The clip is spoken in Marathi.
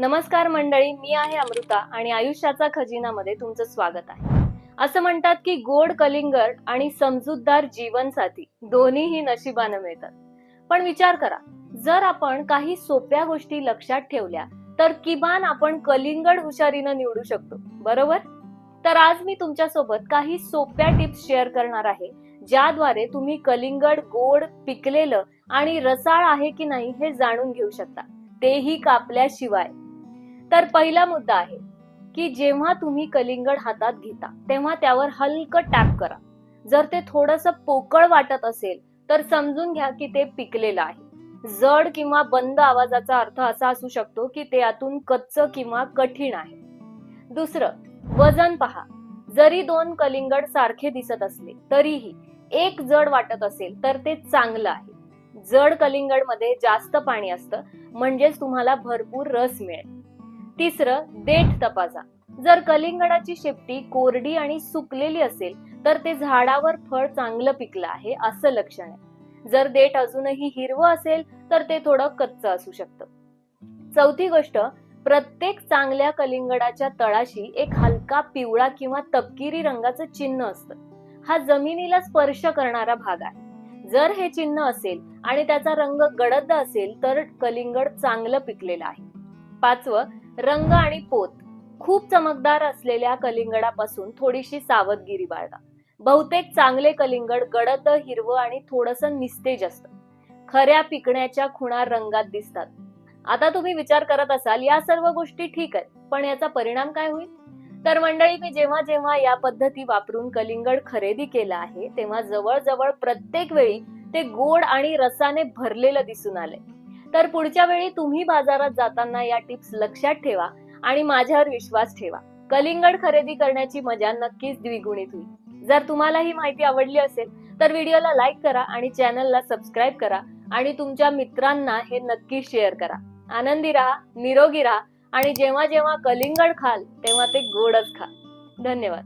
नमस्कार मंडळी मी आहे अमृता आणि आयुष्याचा खजिनामध्ये तुमचं स्वागत आहे. असं म्हणतात की गोड कलिंगड आणि समजूतदार जीवनसाथी दोन्हीही नशिबानं मिळतात. पण विचार करा जर आपण काही सोप्या गोष्टी लक्षात ठेवल्या तर किमान आपण कलिंगड हुशारीनं निवडू शकतो बरोबर? तर आज मी तुमच्यासोबत काही सोप्या टिप्स शेअर करणार आहे ज्याद्वारे तुम्ही कलिंगड गोड पिकलेलं आणि रसाळ आहे की नाही हे जाणून घेऊ शकता. तेही कापल्याशिवाय. तर पहिला मुद्दा आहे की जेव्हा तुम्ही कलिंगड हातात घेता तेव्हा त्यावर हलकं टॅप करा. जर ते थोडस पोकळ वाटत असेल तर समजून घ्या की ते पिकलेलं आहे. जड किंवा बंद आवाजाचा अर्थ असा असू शकतो की ते आतून कच्च किंवा कठीण आहे. दुसरं वजन पहा. जरी दोन कलिंगड सारखे दिसत असले तरीही एक जड वाटत असेल तर ते चांगलं आहे. जड कलिंगडमध्ये जास्त पाणी असतं म्हणजेच तुम्हाला भरपूर रस मिळेल. तिसरं देठ तपासा. जर कलिंगडाची शेपटी कोरडी आणि सुकलेली असेल तर ते झाडावर फळ चांगलं पिकलं आहे असं लक्षण आहे. जर देठ अजूनही हिरवं असेल तर ते थोडं कच्च असू शकतं. चौथी गोष्ट प्रत्येक चांगल्या कलिंगडाच्या तळाशी एक हलका पिवळा किंवा तपकिरी रंगाचं चिन्ह असतं. हा जमिनीला स्पर्श करणारा भाग आहे. जर हे चिन्ह असेल आणि त्याचा रंग गडद असेल तर कलिंगड चांगलं पिकलेलं आहे. पाचवं रंग आणि पोत खूप चमकदार असलेल्या कलिंगडापासून थोडीशी सावधगिरी बाळगा. बहुतेक चांगले कलिंगड गडद हिरवं आणि थोडस निस्तेज असतं. खऱ्या पिकण्याच्या खुणा रंगात दिसतात. आता तुम्ही विचार करत असाल या सर्व गोष्टी ठीक आहेत पण याचा परिणाम काय होईल? तर मंडळी मी जेव्हा जेव्हा या पद्धती वापरून कलिंगड खरेदी केलं आहे तेव्हा जवळजवळ प्रत्येक वेळी ते गोड आणि रसाने भरलेलं दिसून आलंय. तर पुढच्या वेळी तुम्ही बाजारात जाताना या टिप्स लक्षात ठेवा आणि माझ्यावर विश्वास ठेवा. कलिंगड खरेदी करण्याची मजा नक्कीच द्विगुणित होईल. जर तुम्हाला ही माहिती आवडली असेल तर व्हिडिओला लाईक करा आणि चॅनलला सबस्क्राईब करा आणि तुमच्या मित्रांना हे नक्की शेअर करा. आनंदी राहा निरोगी राहा आणि जेव्हा जेव्हा कलिंगड खाल तेव्हा ते गोडच खा धन्यवाद.